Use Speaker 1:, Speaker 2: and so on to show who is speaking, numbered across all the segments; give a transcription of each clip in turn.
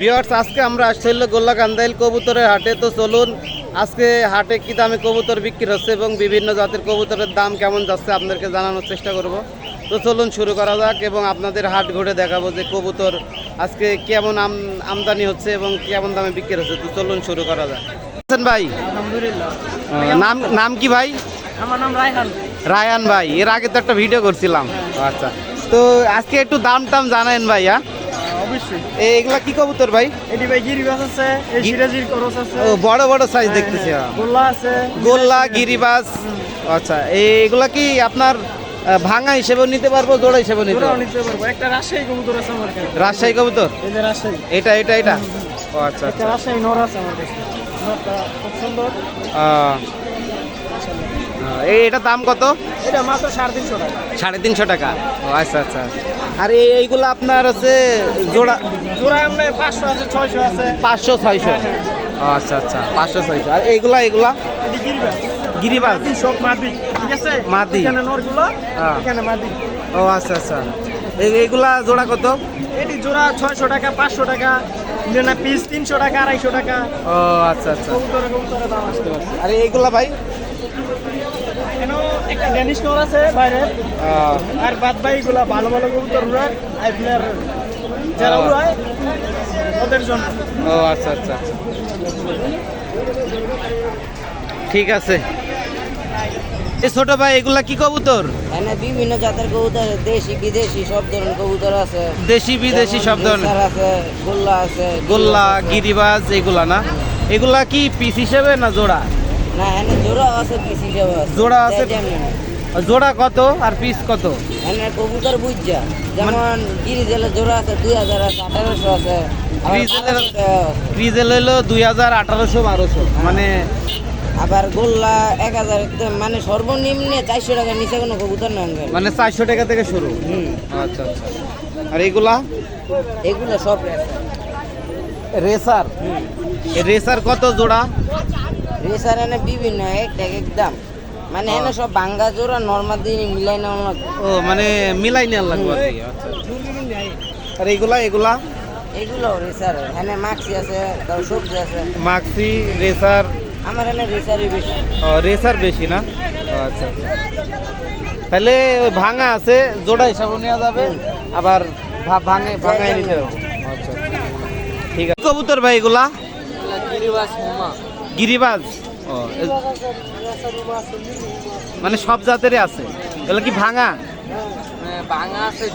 Speaker 1: Viewers আজকে আমরা আসছি গোল্লা কান্দাইল কবুতরের হাটে। তো চলুন আজকে হাটে কি দামে কবুতর বিক্রি হচ্ছে এবং বিভিন্ন জাতের কবুতরের দাম কেমন যাচ্ছে আপনাদেরকে জানানোর চেষ্টা করব। তো চলুন শুরু করা যাক এবং আপনাদের হাট ঘুরে দেখাবো যে কবুতর আজকে কেমন আম আমদানি হচ্ছে এবং কেমন দামে বিক্রি হচ্ছে। তো চলুন শুরু করা যাক। হাসান ভাই? নাম নাম কি ভাই?
Speaker 2: আমার নাম রায়হান।
Speaker 1: রায়ান ভাই। এর আগে তো একটা ভিডিও করছিলাম। আচ্ছা। তো আজকে একটু দাম টাম জানায়েন ভাই হ্যাঁ
Speaker 2: অবশ্যই।
Speaker 1: এগুলা কি কবুতর ভাই?
Speaker 2: এটি ভাই গিরিবাস আছে এই
Speaker 1: গি-
Speaker 2: সিরাজির করস আছে।
Speaker 1: ও বড় বড় সাইজ দেখতেছি হ্যাঁ।
Speaker 2: গোল্লা আছে
Speaker 1: গোল্লা গিরিবাস আচ্ছা এইগুলা কি আপনার ভাঙা হিসেবেও নিতে পারব জোড়া হিসেবেও নিতে পারব?
Speaker 2: একটা রাজশাহী কবুতর আছে আমার কাছে।
Speaker 1: রাজশাহী কবুতর?
Speaker 2: রাজশাহী।
Speaker 1: এটা এটা এটা? ও আচ্ছা আচ্ছা।
Speaker 2: রাজশাহী নর আছে আমার কাছে। খুব সুন্দর।
Speaker 1: এই এটা দাম কত?
Speaker 2: এটা মাত্র সাড়ে তিনশো টাকা।
Speaker 1: সাড়ে তিনশো টাকা। ও আচ্ছা আচ্ছা। আর এই- এইগুলো আপনার হচ্ছে জোড়া
Speaker 2: জোড়া এমনি পাঁচশো আছে ছয়শো আছে।
Speaker 1: পাঁচশো ছয়শো। আচ্ছা আচ্ছা। পাঁচশো ছয়শো। আর এইগুলা এইগুলা?
Speaker 2: গিরিবাস সব মাদি। ঠিক আছে?
Speaker 1: মাদি।
Speaker 2: এখানে নরগুলো
Speaker 1: হ্যাঁ।
Speaker 2: এখানে মাদি।
Speaker 1: ও আচ্ছা আচ্ছা। এই- এইগুলা জোড়া কত?
Speaker 2: এটি জোড়া ছয়শো টাকা পাঁচশো টাকা। না পিস তিনশো টাকা আড়াইশো টাকা।
Speaker 1: ও আচ্ছা আচ্ছা। আর এইগুলা ভাই?
Speaker 2: কেন একটা ড্যানিশ নর আছে বাইরে
Speaker 1: আহ,
Speaker 2: আর বাদ ভালো ভালো কবুতর উড়ায় আপনার যারা
Speaker 1: ও।
Speaker 2: উড়ায় ওদের জন্য।
Speaker 1: ও আচ্ছা আচ্ছা আচ্ছা। ঠিক আছে। এ ছোট ভাই এগুলা কি কবুতর?
Speaker 3: এখানে বিভিন্ন জাতের কবুতর দেশি বিদেশি সব ধরনের কবুতর আছে।
Speaker 1: দেশি বিদেশি সব ধরনের।
Speaker 3: আছে গোল্লা আছে
Speaker 1: গোল্লা গিরিবাজ এগুলা না? এগুলা কি পিস হিসেবে না জোড়া?
Speaker 3: না এখানে জোড়া আছে পিস হিসাবে আছে।
Speaker 1: জোড়া আছে? জোড়া কত আর পিস কত?
Speaker 3: এখানে কবুতর বুঝছা যেমন গিরি জেলে জোড়া আছে দুই হাজার আছে আঠারোশো আছে। আবার
Speaker 1: গিরিজেলের-
Speaker 3: 1200 টাকা আছে।
Speaker 1: ক্রিজেল হইল দুই হাজার আঠারোশো বারোশো। মানে
Speaker 3: আবার গোল্লা এক হাজার মানে সর্বনিম্নে চারশো টাকার নিচে কোনো কবুতর নেন
Speaker 1: মানে চারশো টাকা থেকে শুরু?
Speaker 3: হুম।
Speaker 1: আচ্ছা আচ্ছা। আর এগুলা?
Speaker 3: এগুলো সব রেসার।
Speaker 1: রেসার। রেসার কত জোড়া?
Speaker 3: রেসার এনে বিভিন্ন এক এক এক দাম। মানে এনে সব ভাঙ্গা জোড়া নর্মাল দিয়ে মিলাই নেওয়া লাগবে।
Speaker 1: ও মানে মিলাই নেওয়ার লাগবে আর আচ্ছা আর এগুলা এগুলা
Speaker 3: এগুলো রেসার এখানে মাক্সি আছে তারপর সবজি আছে।
Speaker 1: Maxi racer?
Speaker 3: আমার এখানে রেসারই বেশি।
Speaker 1: ও, রেসার বেশি না? আচ্ছা আচ্ছা। তাহলে ওই ভাঙা আছে জোড়া হিসাবে নেওয়া যাবে আবার ভাঙে ভাঙায় নিতে আচ্ছা আচ্ছা। ঠিক আছে। কবুতর ভাই এগুলা? গিরিবাজ? ও মানে সব জাতেরই আছে। এগুলো কি ভাঙা?
Speaker 3: ভাঙা আছে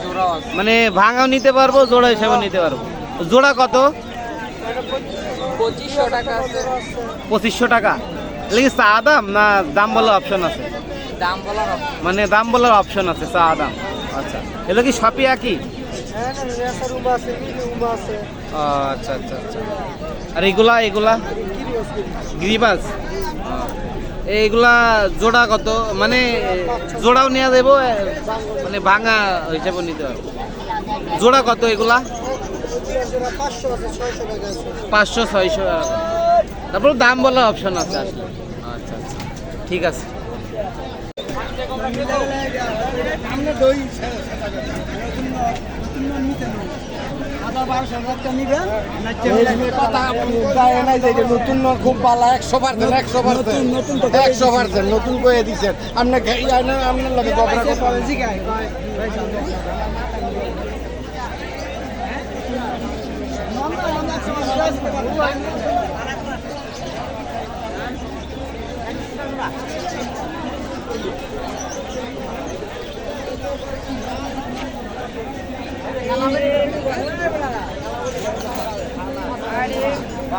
Speaker 1: মানে ভাঙাও নিতে পারব জোড়া হিসাবে নিতে পারব। জোড়া কত?
Speaker 3: পঁচিশশো টাকা আছে।
Speaker 1: পঁচিশশো টাকা। চা দাম না দাম বলার অপশন আছে?
Speaker 3: দাম বলার
Speaker 1: মানে দাম বলার অপশন আছে চা দাম। আচ্ছা এগুলো কি সবই একই?
Speaker 2: হ্যাঁ
Speaker 1: আচ্ছা আচ্ছা আচ্ছা। আর এগুলা এগুলা? গিরিবাস। এইগুলা জোড়া কত? মানে জোড়াও নেওয়া এ, মানে ভাঙা হিসাবে নিতে হবে। জোড়া কত এগুলা?
Speaker 2: পাঁচশো ছয়শো।
Speaker 1: তারপর দাম বলার অপশন আছে আসলে। আচ্ছা আচ্ছা। ঠিক আছে।
Speaker 2: দই নতুন খুব পালা একশো পার্সেন্ট একশো পার্সেন্ট একশো পার্সেন্ট নতুন করে দিচ্ছেন আপনার আপনার লাগে ঝগড়া Thank you.